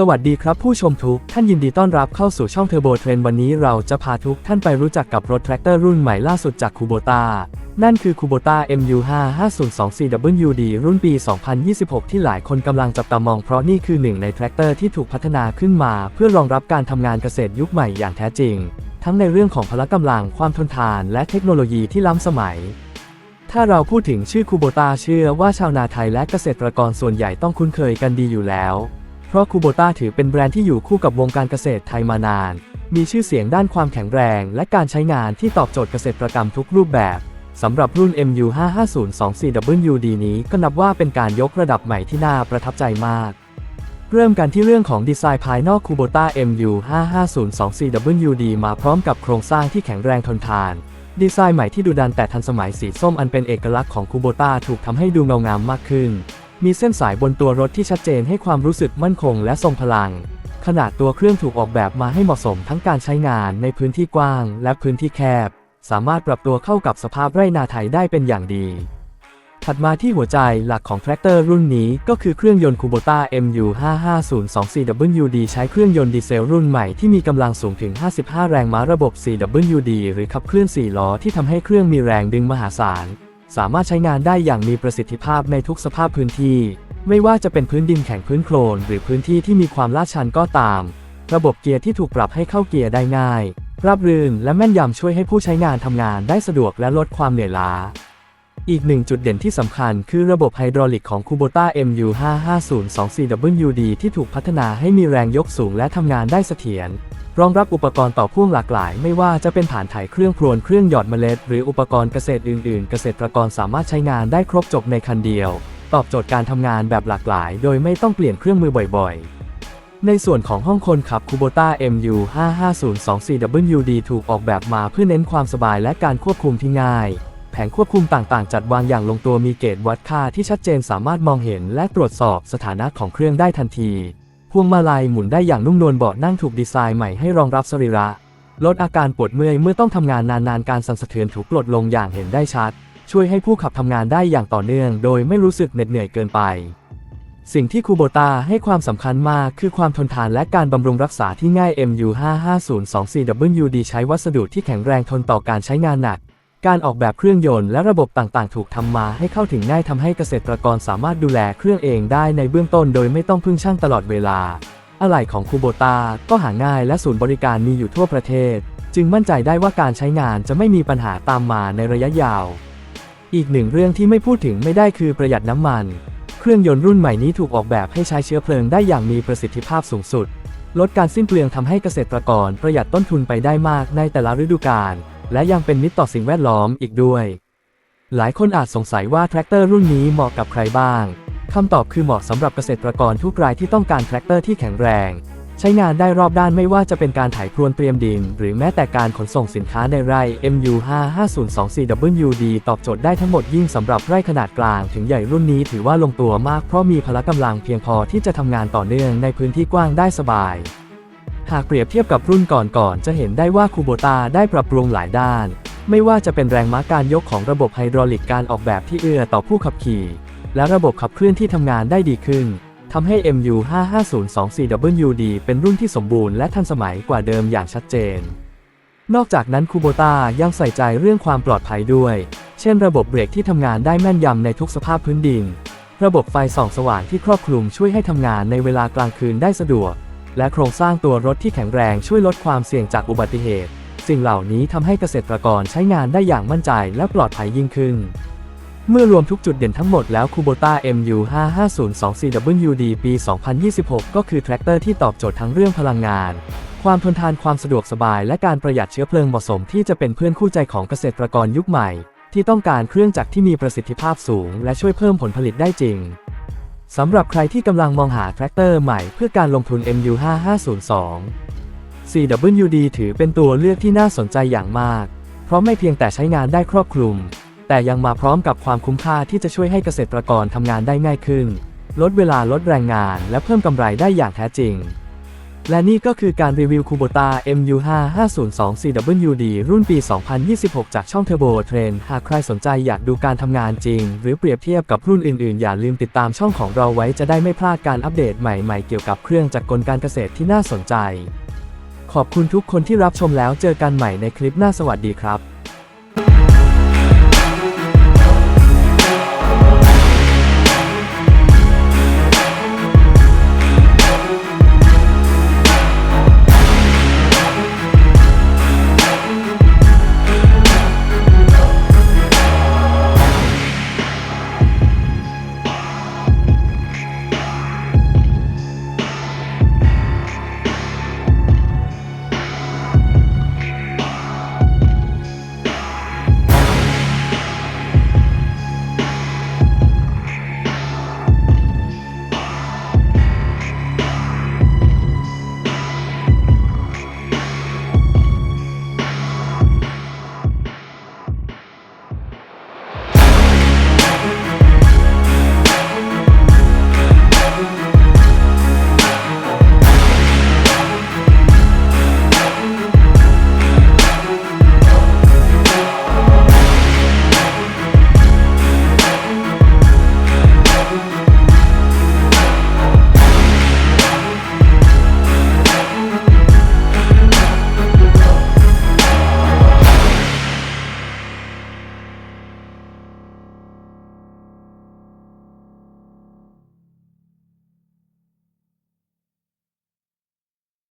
สวัสดีครับผู้ชมทุกท่านยินดีต้อนรับเข้าสู่ช่องเทอร์โบเทรนวันนี้เราจะพาทุกท่านไปรู้จักกับรถแทรกเตอร์รุ่นใหม่ล่าสุดจากคูโบตานั่นคือคูโบตา MU55024WD รุ่นปี 2026 ที่หลายคนกำลังจับตามองเพราะนี่คือหนึ่งในแทรกเตอร์ที่ถูกพัฒนาขึ้นมา เพื่อรองรับการทำงานเกษตรยุคใหม่อย่างแท้จริง ทั้งในเรื่องของพละกำลังความทนทาน และเทคโนโลยีที่ล้ำสมัยถ้าเราพูดถึงชื่อคูโบตาเชื่อว่าชาวนาไทยและเกษตรกรส่วนใหญ่ต้องคุ้นเคยกันดีอยู่แล้ว เพราะคูโบต้าถือเป็นแบรนด์ที่อยู่คู่กับวงการเกษตรไทยมานาน มีชื่อเสียงด้านความแข็งแรง และการใช้งานที่ตอบโจทย์เกษตรกรรมทุกรูปแบบสำหรับรุ่น MU55024WD นี้ก็นับว่าเป็นการยกระดับใหม่ที่น่าประทับใจมาก เริ่มกันที่เรื่องของดีไซน์ภายนอกคูโบต้า MU55024WD มาพร้อมกับโครงสร้างที่แข็งแรงทนทาน ดีไซน์ใหม่ที่ดูดันแต่ทันสมัยสีส้มอันเป็นเอกลักษณ์ของคูโบต้าถูกทำให้ดูเงางามมากขึ้น มีเส้นสายบนตัวรถที่ชัดเจนให้ความรู้สึกมั่นคงและทรงพลัง ขนาดตัวเครื่องถูกออกแบบมาให้เหมาะสมทั้งการใช้งานในพื้นที่กว้างและพื้นที่แคบ สามารถปรับตัวเข้ากับสภาพไร่นาไทยได้เป็นอย่างดี ถัดมาที่หัวใจหลักของแทรกเตอร์รุ่นนี้ก็คือเครื่องยนต์คูโบต้า MU55024WD ใช้เครื่องยนต์ดีเซลรุ่นใหม่ที่มีกำลังสูงถึง 55 แรงม้าระบบ 4WD หรือขับเคลื่อน 4 ล้อที่ทำให้เครื่องมีแรงดึงมหาศาล สามารถใช้งานได้อย่างมีประสิทธิภาพในทุกสภาพพื้นที่ ไม่ว่าจะเป็นพื้นดินแข็งพื้นโคลน หรือพื้นที่ที่มีความลาดชันก็ตาม ระบบเกียร์ที่ถูกปรับให้เข้าเกียร์ได้ง่าย ราบรื่นและแม่นยำช่วยให้ผู้ใช้งานทำงานได้สะดวกและลดความเหนื่อยล้า อีกหนึ่งจุดเด่นที่สำคัญคือระบบไฮดรอลิกของ Kubota MU55024WD ที่ถูกพัฒนาให้มีแรงยกสูงและทำงานได้เสถียร รองรับอุปกรณ์ต่อพ่วงหลากหลาย ไม่ว่าจะเป็นฐานถ่ายเครื่องพรวนเครื่องหยอดเมล็ด หรืออุปกรณ์เกษตรอื่นๆ เกษตรกรสามารถใช้งานได้ครบจบในคันเดียว ตอบโจทย์การทำงานแบบหลากหลาย โดยไม่ต้องเปลี่ยนเครื่องมือบ่อยๆในส่วนของห้องคนขับ Kubota MU55024WD ถูกออกแบบมาเพื่อเน้นความสบายและการควบคุมที่ง่าย แผงควบคุมต่างๆ จัดวางอย่างลงตัวมีเกจวัดค่าที่ชัดเจนสามารถมองเห็นและตรวจสอบสถานะของเครื่องได้ทันที พวงมาลัยหมุนได้อย่างนุ่มนวลเบาะนั่งถูกดีไซน์ใหม่ให้รองรับสรีระ ลดอาการปวดเมื่อยเมื่อต้องทำงานนานๆ การสั่นสะเทือนถูกลดลงอย่างเห็นได้ชัด ช่วยให้ผู้ขับทำงานได้อย่างต่อเนื่อง โดยไม่รู้สึกเหน็ดเหนื่อยเกินไป สิ่งที่คูโบตาให้ความสำคัญมากคือความทนทานและการบำรุงรักษาที่ง่าย MU55024WD ใช้วัสดุที่แข็งแรงทนต่อการใช้งานหนัก การออกแบบเครื่องยนต์และระบบต่างๆ ถูกทำมาให้เข้าถึงง่ายทำให้เกษตรกรสามารถดูแลเครื่องเองได้ในเบื้องต้นโดยไม่ต้องพึ่งช่างตลอดเวลา อะไหล่ของคูโบตาก็หาง่ายและศูนย์บริการมีอยู่ทั่วประเทศ จึงมั่นใจได้ว่าการใช้งานจะไม่มีปัญหาตามมาในระยะยาว อีกหนึ่งเรื่องที่ไม่พูดถึงไม่ได้คือประหยัดน้ำมัน เครื่องยนต์รุ่นใหม่นี้ถูกออกแบบให้ใช้เชื้อเพลิงได้อย่างมีประสิทธิภาพสูงสุด ลดการสิ้นเปลืองทำให้เกษตรกรประหยัดต้นทุนไปได้มากในแต่ละฤดูกาล และยังเป็นมิตรต่อสิ่งแวดล้อมอีกด้วย หลายคนอาจสงสัยว่าแทรกเตอร์รุ่นนี้เหมาะกับใครบ้างคำตอบคือเหมาะสำหรับเกษตรกรทุกรายที่ต้องการแทรกเตอร์ที่แข็งแรง ใช้งานได้รอบด้านไม่ว่าจะเป็นการไถพรวนเตรียมดิน หรือแม้แต่การขนส่งสินค้าในไร่ MU55024WD ตอบโจทย์ได้ทั้งหมดยิ่งสำหรับไร่ขนาดกลางถึงใหญ่รุ่นนี้ถือว่าลงตัวมากเพราะมีพละกำลังเพียงพอที่จะทำงานต่อเนื่องในพื้นที่กว้างได้สบาย หากเปรียบเทียบกับรุ่นก่อนๆ จะเห็นได้ว่าคูโบตาได้ปรับปรุงหลายด้าน ไม่ว่าจะเป็นแรงม้าการยกของระบบไฮดรอลิกการออกแบบที่เอื้อต่อผู้ขับขี่ และระบบขับเคลื่อนที่ทำงานได้ดีขึ้นทำให้ MU55024WD เป็นรุ่นที่สมบูรณ์และทันสมัยกว่าเดิมอย่างชัดเจน นอกจากนั้นคูโบตายังใส่ใจเรื่องความปลอดภัยด้วย เช่นระบบเบรกที่ทำงานได้แม่นยำในทุกสภาพพื้นดิน ระบบไฟส่องสว่างที่ครอบคลุมช่วยให้ทำงานในเวลากลางคืนได้สะดวก และโครงสร้างตัวรถที่แข็งแรงช่วยลดความเสี่ยงจากอุบัติเหตุ สิ่งเหล่านี้ทำให้เกษตรกรใช้งานได้อย่างมั่นใจและปลอดภัยยิ่งขึ้น เมื่อรวมทุกจุดเด่นทั้งหมดแล้ว Kubota MU55024WD ปี 2026 ก็คือแทรกเตอร์ที่ตอบโจทย์ทั้งเรื่องพลังงาน ความทนทานความสะดวกสบาย และการประหยัดเชื้อเพลิงเหมาะสมที่จะเป็นเพื่อนคู่ใจของเกษตรกรยุคใหม่ ที่ต้องการเครื่องจักรที่มีประสิทธิภาพสูง และช่วยเพิ่มผลผลิตได้จริง สำหรับใครที่กำลังมองหาแทรกเตอร์ใหม่เพื่อการลงทุน MU5502 CWD ถือเป็นตัวเลือกที่น่าสนใจอย่างมาก เพราะไม่เพียงแต่ใช้งานได้ครอบคลุม แต่ยังมาพร้อมกับความคุ้มค่าที่จะช่วยให้เกษตรกรทำงานได้ง่ายขึ้น ลดเวลาลดแรงงานและเพิ่มกำไรได้อย่างแท้จริง และนี่ก็คือการรีวิวคูโบตา MU5 502CWD รุ่นปี 2026 จากช่องเทอร์โบเทรนหากใครสนใจอยากดูการทำงานจริง หรือเปรียบเทียบกับรุ่นอื่นๆ อย่าลืมติดตามช่องของเราไว้จะได้ไม่พลาดการอัปเดตใหม่ๆ เกี่ยวกับเครื่องจักรกลการเกษตรที่น่าสนใจ ขอบคุณทุกคนที่รับชมแล้วเจอกันใหม่ในคลิปหน้าสวัสดีครับ